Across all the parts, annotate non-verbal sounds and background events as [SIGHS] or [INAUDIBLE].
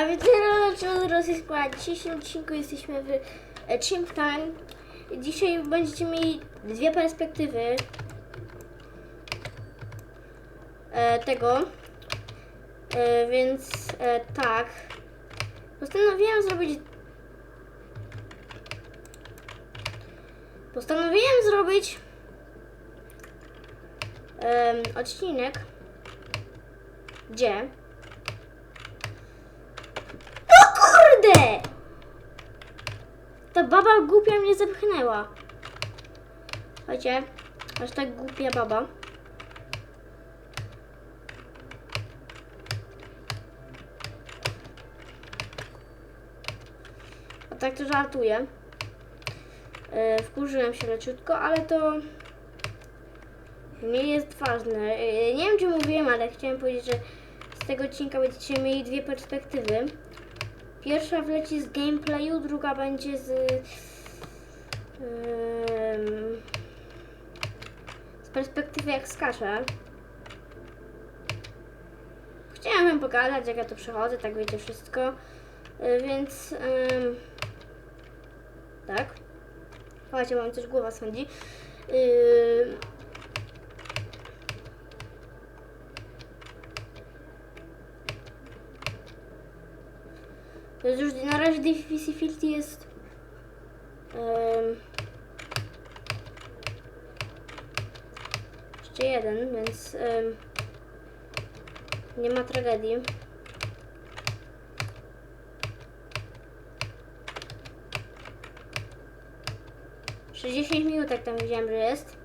A więc rosyjską, a w dzisiejszym odcinku jesteśmy w e, Chimp Time. Dzisiaj będziecie mieli dwie perspektywy e, tego. E, więc tak. Postanowiłem zrobić. Postanowiłem zrobić odcinek, gdzie no kurde! Ta baba głupia mnie zepchnęła. Chodźcie, aż tak głupia baba. A tak to żartuję. E, wkurzyłem się leciutko, ale to nie jest ważne. E, nie wiem, czy mówiłem, ale chciałem powiedzieć, że z tego odcinka będziecie mieli dwie perspektywy. Pierwsza wleci z gameplayu, druga będzie z. z perspektywy jak skaczę. Chciałam wam pokazać, jak ja tu przechodzę, tak wiecie wszystko. E, Więc. em, tak. Słuchajcie, mam coś głowa sądzi. Ym, jest już na razie difficulty jest um, jeszcze jeden, więc em, nie ma tragedii. Jeszcze 10 minut jak tam widziałem, że jest.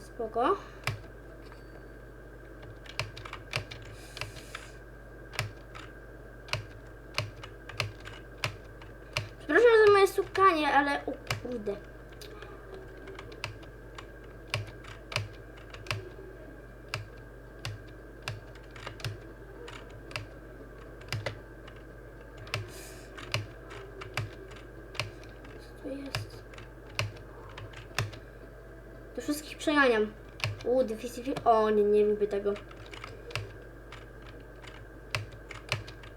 Spoko. Przepraszam za moje stukanie, ale o kurde. Do wszystkich przeganiam. Uuu, difficile. O, nie, nie lubię tego.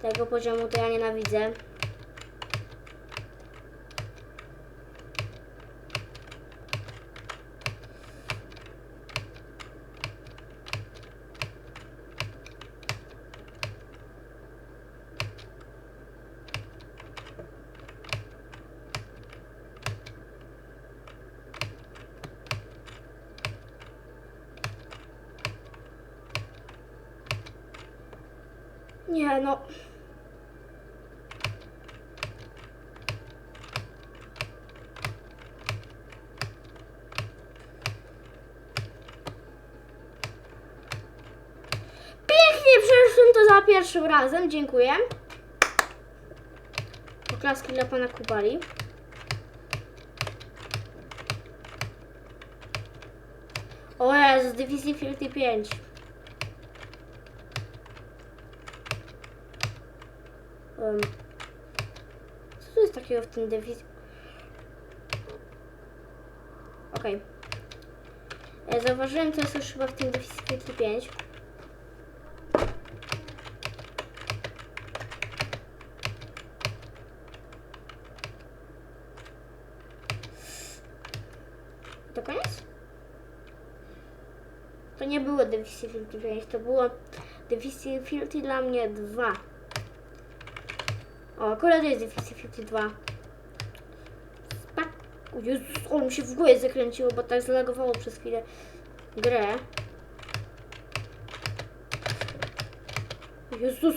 Tego poziomu to ja nienawidzę. Nie no. Pięknie przeszłem to za pierwszym razem, dziękuję. Oklaski dla pana Kubali. O Jezus, Difficulty 5. Um, co tu jest takiego w tym deficycie? Okej. Okay. Zauważyłem, to jest już chyba w tym deficycie 5. To koniec? To nie było Difficulty 5, to było Difficulty dla mnie 2. O, akurat jest Difficulty 2. Spak. O Jezus, o mi się w głowie zakręciło, bo tak zlagowało przez chwilę grę. Jezus.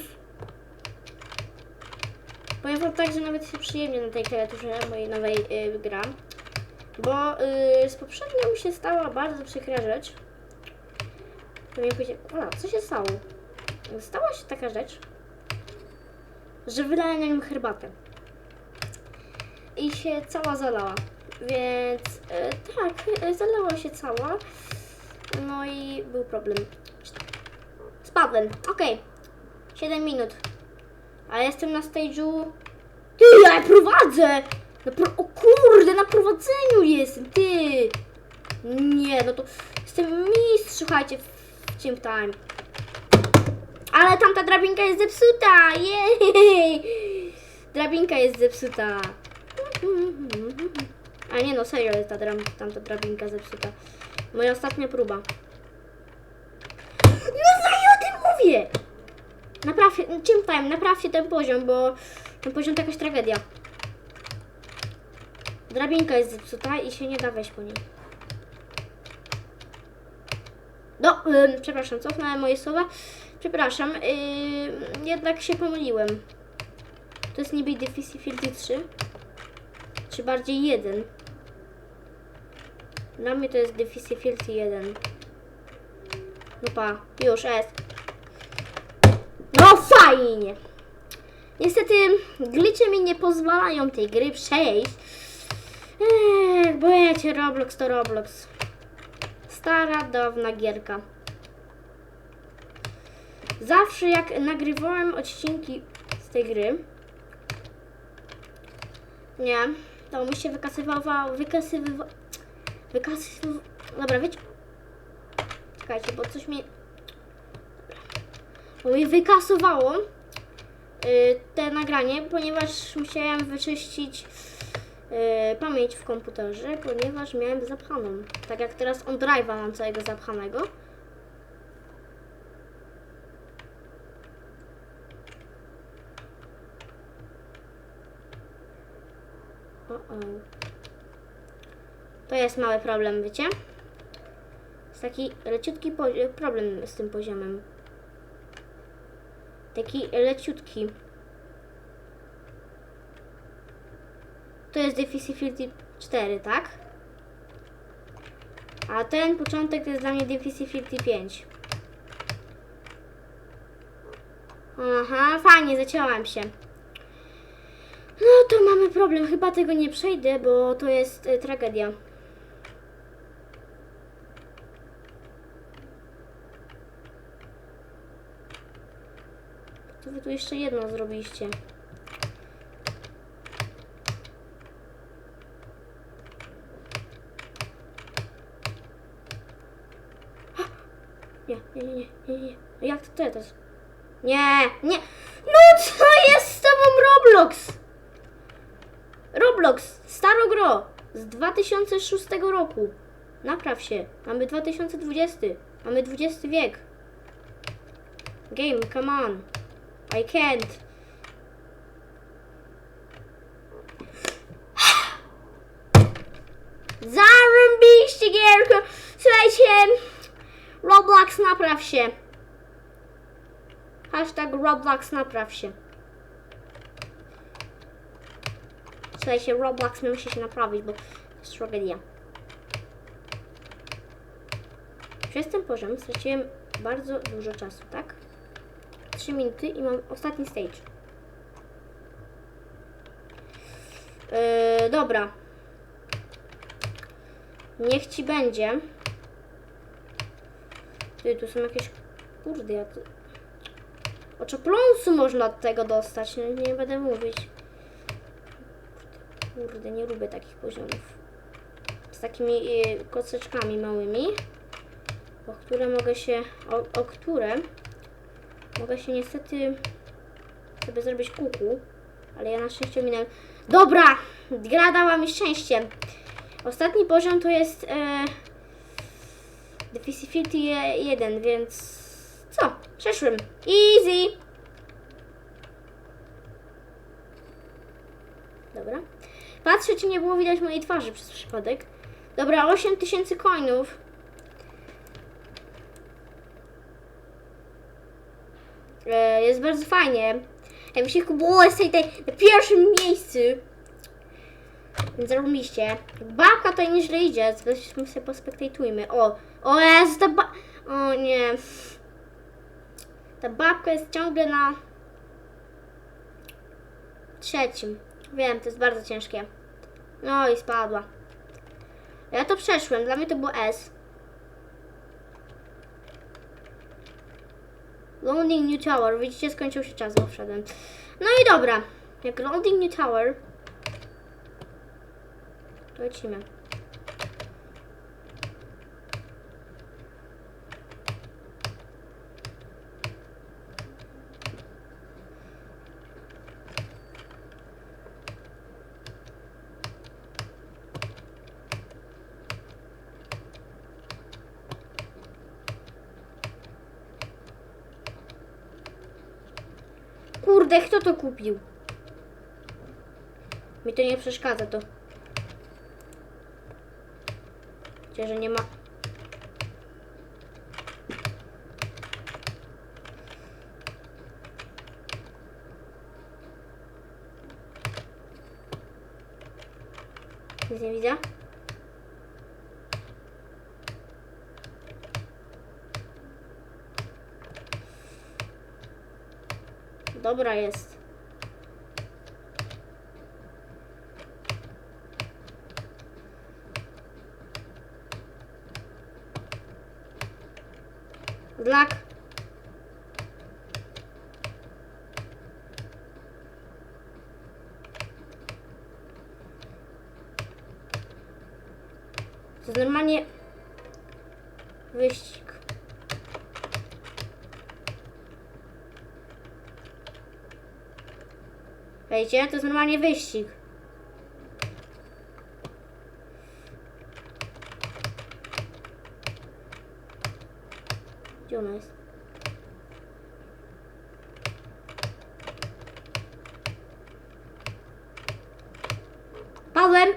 Powiem wam tak, że nawet się przyjemnie na tej klawiaturze mojej nowej y, gram. Bo y, z poprzednią mi się stała bardzo przykra rzecz. To mi co się stało? Stała się taka rzecz, że wylałem na nią herbatę. I się cała zalała. Więc e, tak, e, zalała się cała. No i był problem. Spadłem. Okej. 7 minut. A jestem na stage'u. Ty, ja prowadzę! Na pro... O kurde, na prowadzeniu jestem, ty! Nie, no to jestem mistrz, słuchajcie, w Chimp Time. Ale tamta drabinka jest zepsuta! Jej! Drabinka jest zepsuta. A nie no, serio jest ta dram, tamta drabinka zepsuta. Moja ostatnia próba. No za o tym mówię! Naprawcie, czym powiem, naprawcie ten poziom, bo ten poziom to jakaś tragedia. Drabinka jest zepsuta i się nie da wejść po niej. No, ym, przepraszam, cofnąłem moje słowa. Przepraszam, ym, jednak się pomyliłem. To jest niby Difficulty 3. Czy bardziej 1. Dla mnie to jest Difficulty 1. No pa, już jest. No fajnie! Niestety glicze mi nie pozwalają tej gry przejść. Eee, bo wiecie, Roblox to Roblox. Stara, dawna gierka. Zawsze jak nagrywałem odcinki z tej gry, nie, to mi się wykasywało, wykasywywa, wykasyw... Dobra, wiecie, czekajcie, bo coś mi, bo mi wykasowało y, te nagranie, ponieważ musiałem wyczyścić y, pamięć w komputerze, ponieważ miałem zapchaną. Tak jak teraz on drive'a mam całego zapchanego. O, o. To jest mały problem, wiecie? Jest taki leciutki problem z tym poziomem. Taki leciutki. To jest Difficulty 4, tak? A ten początek to jest dla mnie Difficulty 5. Aha, fajnie, zaciąłam się. No to mamy problem. Chyba tego nie przejdę, bo to jest y, tragedia. Jeszcze jedno zrobiliście. Nie, nie, nie, nie, nie, nie. Jak to teraz? Nie, nie. No co jest z tobą Roblox? Roblox, staro gro, z 2006 roku. Napraw się, mamy 2020, mamy XX wiek. Game, come on. I can't. [SIGHS] Zarąbiście gierko. Słuchajcie, Roblox napraw się. Hashtag Roblox napraw się. Słuchajcie, Roblox musi się naprawić, bo jest tragedia. Przez ten poziom straciłem bardzo dużo czasu, tak? 3 minuty i mam ostatni stage. Yy, dobra. Niech ci będzie. Ty, tu są jakieś... Kurde, ja tu... Oczopląsu można od tego dostać, nie, nie będę mówić. Kurde, nie lubię takich poziomów. Z takimi y, koceczkami małymi, o które mogę się, o, o które mogę się niestety sobie zrobić kuku, ale ja na szczęście minąłem. Dobra! Gra dała mi szczęście. Ostatni poziom to jest e, Difficulty 1, więc co? Przeszłem. Easy! Dobra. Patrzę, czy nie było widać mojej twarzy przez przypadek. Dobra, 8000 coinów. E, jest bardzo fajnie. Jakby się było jest tutaj na pierwszym miejscu. Więc zarobiliście. Babka to nieźle idzie. Weźmy sobie pospektatujmy. O, o jest ta ba... O nie. Ta babka jest ciągle na trzecim. Wiem, to jest bardzo ciężkie. No i spadła. Ja to przeszłem, dla mnie to było S. Loading New Tower. Widzicie, skończył się czas, bo wszedłem. No i dobra. Jak Loading New Tower. To lecimy. Kurde, kto to kupił? Mi to nie przeszkadza to. Gdzie, że nie ma... Nic nie widzę. Dobra jest. Zlak. To normalnie wyścig. Wiecie, to jest normalnie wyścig. Gdzie ona jest? Padłem!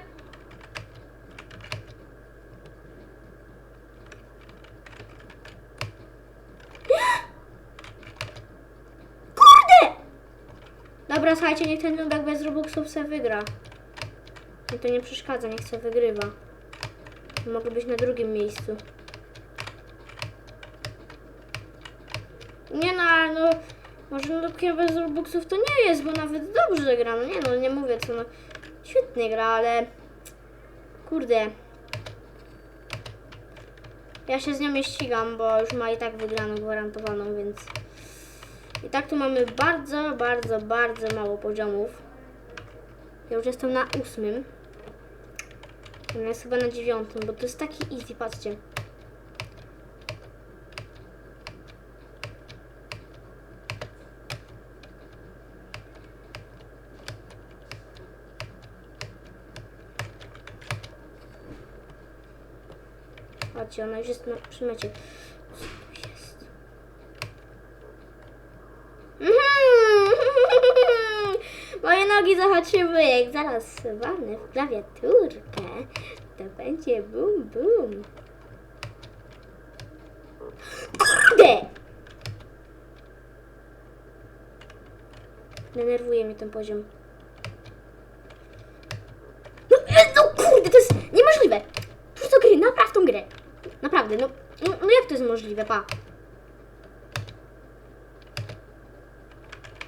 Kurde! Dobra, słuchajcie, niech ten nubek bez Robuxów se wygra. Mi to nie przeszkadza, niech se wygrywa. Mogę być na drugim miejscu. Nie no, ale no, może nubkiem bez Robuxów to nie jest, bo nawet dobrze gra. No nie no, nie mówię co, no, świetnie gra, ale kurde. Ja się z nią nie ścigam, bo już ma i tak wygraną gwarantowaną, więc... I tak tu mamy bardzo, bardzo, bardzo mało poziomów. Ja już jestem na ósmym. Ona jest chyba na dziewiątym, bo to jest taki easy, patrzcie. Patrzcie, ona już jest na przymecie. Co tu jest? Mhm. Moje zahaczyły, jak zaraz walnę w klawiaturkę, to będzie bum bum. Kurde! Denerwuje mnie ten poziom. No, e, no kurde, to jest niemożliwe! Do gry, napraw tą grę. Naprawdę, no, no, no jak to jest możliwe, pa?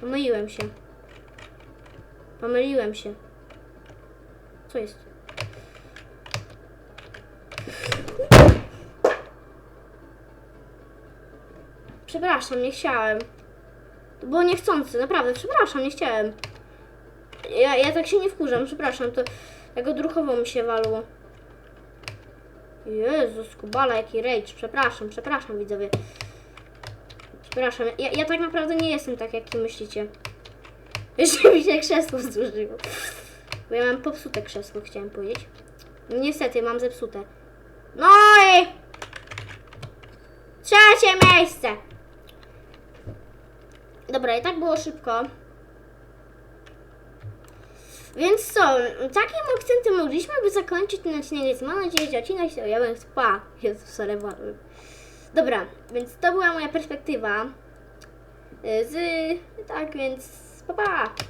Pomyliłem się. Pomyliłem się. Co jest? Przepraszam, nie chciałem. To było niechcący, naprawdę, przepraszam, nie chciałem. Ja, ja tak się nie wkurzam, przepraszam, to jak odruchowo mi się walło. Jezus, Kubala, jaki rage. Przepraszam, przepraszam widzowie. Przepraszam, ja, ja tak naprawdę nie jestem tak, jak myślicie. Jeszcze mi się krzesło zużyło. Bo ja mam popsute krzesło, chciałem powiedzieć. Niestety, mam zepsute. No i... Trzecie miejsce! Dobra, i tak było szybko. Więc co, takim akcentem mogliśmy by zakończyć ten odcinek, mam nadzieję, że odcinek się ujawnił. Spa, Jezus, sorry. Dobra, więc to była moja perspektywa y, z... Tak, więc pa pa!